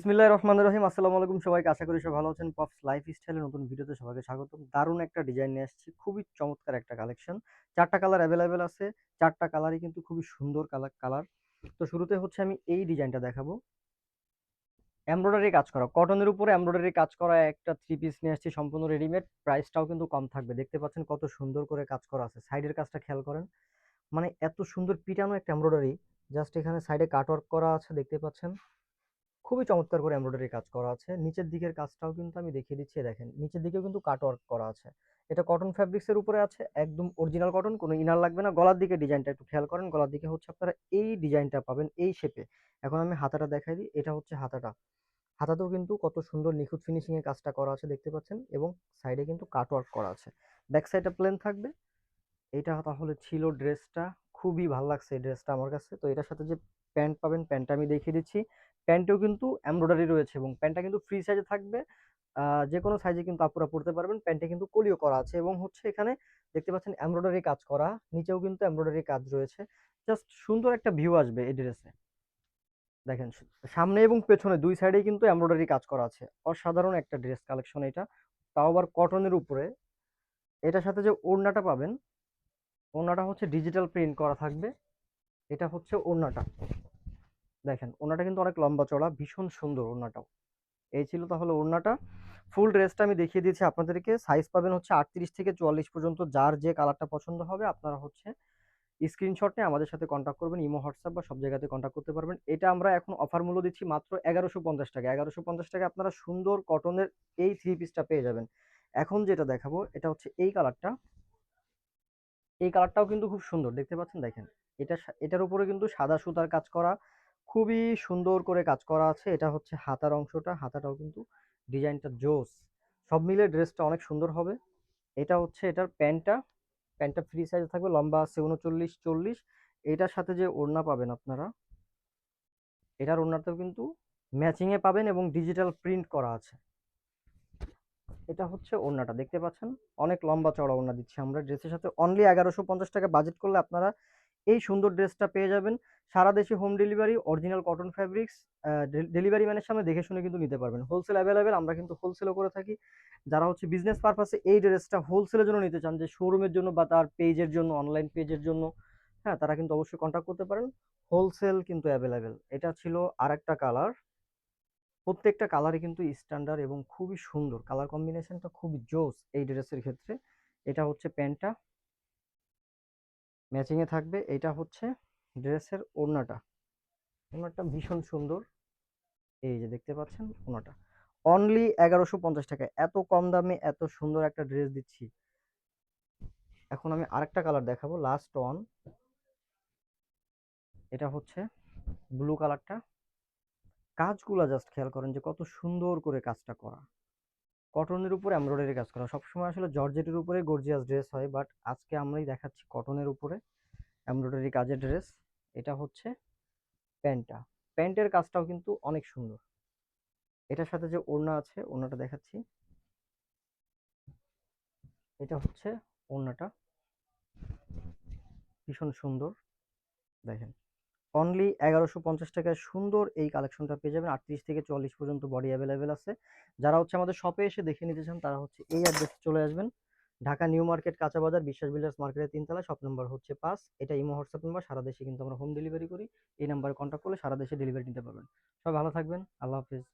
বিসমিল্লাহির রহমানির রহিম, আসসালামু আলাইকুম সবাইকে, আশা করি সবাই ভালো আছেন। পপস লাইফ স্টাইলের নতুন ভিডিওতে সবাইকে স্বাগতম। দারুণ একটা ডিজাইন নিয়ে আসছি, খুবই চমৎকার একটা কালেকশন চারটা কালার অ্যাভেলেবেল আছে, চারটা কালারই কিন্তু খুবই সুন্দর কালার কালার তো শুরুতে হচ্ছে আমি এই ডিজাইনটা দেখাবো। এমব্রয়ডারি কাজ করা কটনের উপরে এমব্রয়ডারি কাজ করা, একটা থ্রি পিস নিয়ে আসছি, সম্পূর্ণ রেডিমেড প্রাইসটাও কিন্তু কম থাকবে, দেখতে পাচ্ছেন কত সুন্দর করে কাজ করা আছে। সাইডের কাজটা খেয়াল করেন মানে এত সুন্দর পিটানো একটা এমব্রয়ডারি জাস্ট এখানে সাইডে কাটওয়ার্ক করা আছে, দেখতে পাচ্ছেন। খুবই চমৎকার করে এমব্রয়ডারি কাজ করা আছে। নিচের দিকের কাজটাও কিন্তু আমি দেখিয়ে দিচ্ছি দেখেন। নিচের দিকেও কিন্তু কাট ওয়ার্ক করা আছে। এটা কটন ফ্যাব্রিক্সের উপরে আছে, একদম অরিজিনাল কটন কোনো ইনার লাগবে না। গলার দিকে ডিজাইনটা একটু খেয়াল করেন, গলার দিকে হচ্ছে আপনারা এই ডিজাইনটা পাবেন, এই শেপে এখন আমি হাতাটা দেখাই দিই, এটা হচ্ছে হাতাটা। হাতাতেও কিন্তু কত সুন্দর নিখুঁত ফিনিশিং এর কাজটা করা আছে, দেখতে পাচ্ছেন? এবং সাইডে কিন্তু কাট ওয়ার্ক করা আছে। ব্যাক সাইডটা প্লেন থাকবে। এইটা তাহলে ছিল ড্রেসটা খুবই ভালো লাগছে এই ড্রেসটা আমার কাছে। তো এটার সাথে যে প্যান্ট পাবেন প্যান্টটা আমি দেখিয়ে দিচ্ছি। প্যান্টেও কিন্তু এমব্রয়ডারি রয়েছে এবং প্যান্টটা কিন্তু ফ্রি সাইজে থাকবে। যে কোনো সাইজে কিন্তু আপুরা পড়তে পারবেন। প্যান্টে কিন্তু কলিও করা আছে এবং হচ্ছে এখানে দেখতে পাচ্ছেন এমব্রয়ডারি কাজ করা। নিচেও কিন্তু এমব্রয়ডারি কাজ রয়েছে। জাস্ট সুন্দর একটা ভিউ আসবে এই ড্রেসে। দেখেন সামনে এবং পেছনে দুই সাইডেই কিন্তু এমব্রয়ডারি কাজ করা আছে। অসাধারণ একটা ড্রেস কালেকশন এটা। তাও আবার কটনের উপরে। এটার সাথে যে ওড়নাটা পাবেন, ওড়নাটা হচ্ছে ডিজিটাল প্রিন্ট করা থাকবে। এটা হচ্ছে ওড়নাটা। দেখেন, ওড়নাটা কিন্তু অনেক লম্বা চড়া ভীষণ সুন্দর ওড়নাটাও। এই ছিল তাহলে ওড়নাটা। ফুল ড্রেসটা আমি দেখিয়ে দিয়েছি আপনাদেরকে। সাইজ পাবেন হচ্ছে আটত্রিশ থেকে চুয়াল্লিশ পর্যন্ত। যার যে কালারটা পছন্দ হবে আপনারা হচ্ছে স্ক্রিনশট নিয়ে আমাদের সাথে কন্ট্যাক্ট করবেন, ইমো, হোয়াটসঅ্যাপ বা সব জায়গাতে কন্ট্যাক্ট করতে পারবেন। এটা আমরা এখন অফার মূল্য দিচ্ছি মাত্র এগারোশো পঞ্চাশ টাকা। এগারোশো পঞ্চাশ টাকা আপনারা সুন্দর কটনের এই থ্রি পিসটা পেয়ে যাবেন। এখন যেটা দেখাবো, এটা হচ্ছে এই কালারটা। এই কালারটাও কিন্তু খুব সুন্দর। দেখতে পাচ্ছেন? দেখেন, এটা এটার উপরে কিন্তু সাদা সুতার কাজ করা। খুবই সুন্দর করে কাজ করা আছে। এটা হচ্ছে হাতার অংশটা, হাতাটাও কিন্তু ডিজাইনটা জোস। সব মিলে ড্রেসটা অনেক সুন্দর হবে। এটা হচ্ছে এটার প্যান্টটা। প্যান্টটা ফ্রি সাইজ থাকবে, লম্বা আছে উনচল্লিশ, চল্লিশ। এটার সাথে যে ওড়না পাবেন আপনারা, এটার ওড়নাতেও কিন্তু ম্যাচিংয়ে পাবেন এবং ডিজিটাল প্রিন্ট করা আছে। এটা হচ্ছে ওড়নাটা, দেখতে পাচ্ছেন? অনেক লম্বা চড়া ওড়না দিচ্ছি আমরা। ড্রেসের সাথে অনলি এগারোশো পঞ্চাশ টাকা বাজেট করলে আপনারা এই সুন্দর ড্রেসটা পেয়ে যাবেন। সারা দেশে home delivery original cotton fabrics delivery ম্যানের সামনে দেখে শুনে কিন্তু নিতে পারবেন। হোলসেল অ্যাভেলেবেল আমরা কিন্তু হোলসেলও করে থাকি। যারা হচ্ছে বিজনেস পারপাসে এই ড্রেসটা হোলসেলের জন্য নিতে চান, যে শোরুমের জন্য বা তার পেজের জন্য অনলাইন পেজের জন্য হ্যাঁ তারা কিন্তু অবশ্যই কন্ট্যাক্ট করতে পারেন। হোলসেল কিন্তু অ্যাভেলেবেল এটা ছিল আরেকটা কালার প্রত্যেকটা কালারই কিন্তু স্ট্যান্ডার্ড এবং খুবই সুন্দর। কালার কম্বিনেশনটা খুবই জোস এই ড্রেসের ক্ষেত্রে। এটা হচ্ছে প্যান্টটা। ম্যাচিংয়ে থাকবে। এটা হচ্ছে ড্রেসের ওড়নাটা। ওড়নাটা ভীষণ সুন্দর। এই যে দেখতে পাচ্ছেন ওড়নাটা। অনলি এগারোশো পঞ্চাশ টাকা। এত কম দামে এত সুন্দর একটা ড্রেস দিচ্ছি। এখন আমি আরেকটা কালার দেখাবো। লাস্ট ওয়ান এটা হচ্ছে ব্লু কালারটা। কাজগুলা জাস্ট খেয়াল করেন যে কত সুন্দর করে কাজটা করা। কটনের উপরে এমব্রয়ডারি কাজ করা। সবসময় আসলে জর্জেটের উপরে গর্জিয়াস ড্রেস হয় বাট আজকে আমরাই দেখাচ্ছি কটনের উপরে এমব্রয়ডারি কাজের ড্রেস এটা হচ্ছে প্যান্টটা। প্যান্টের কাজটাও কিন্তু অনেক সুন্দর। এটার সাথে যে ওড়না আছে, ওড়নাটা দেখাচ্ছি। এটা হচ্ছে ওড়নাটা। ভীষণ সুন্দর। দেখেন। অনলি এগারোশো পঞ্চাশ টাকায় সুন্দর এই কালেকশনটা পেয়ে যাবেন। আটত্রিশ থেকে চল্লিশ পর্যন্ত বডি অ্যাভেলেবেল আছে। যারা হচ্ছে আমাদের শপে এসে দেখে নিতে চান, তারা হচ্ছে এই অ্যাড্রেসে চলে আসবেন। ঢাকা নিউ মার্কেট, কাঁচা বাজার, বিশ্বাস বিল্ডার্স মার্কেটের তিনতলা শপ নম্বর হচ্ছে পাঁচ। এটা ইমো হোয়াটসঅ্যাপ নাম্বার সারা দেশে কিন্তু আমরা হোম ডেলিভারি করি। এই নাম্বারে কন্ট্যাক্ট করলে সারা দেশে ডেলিভারি নিতে পারবেন। সবাই ভালো থাকবেন। আল্লাহ হাফিজ।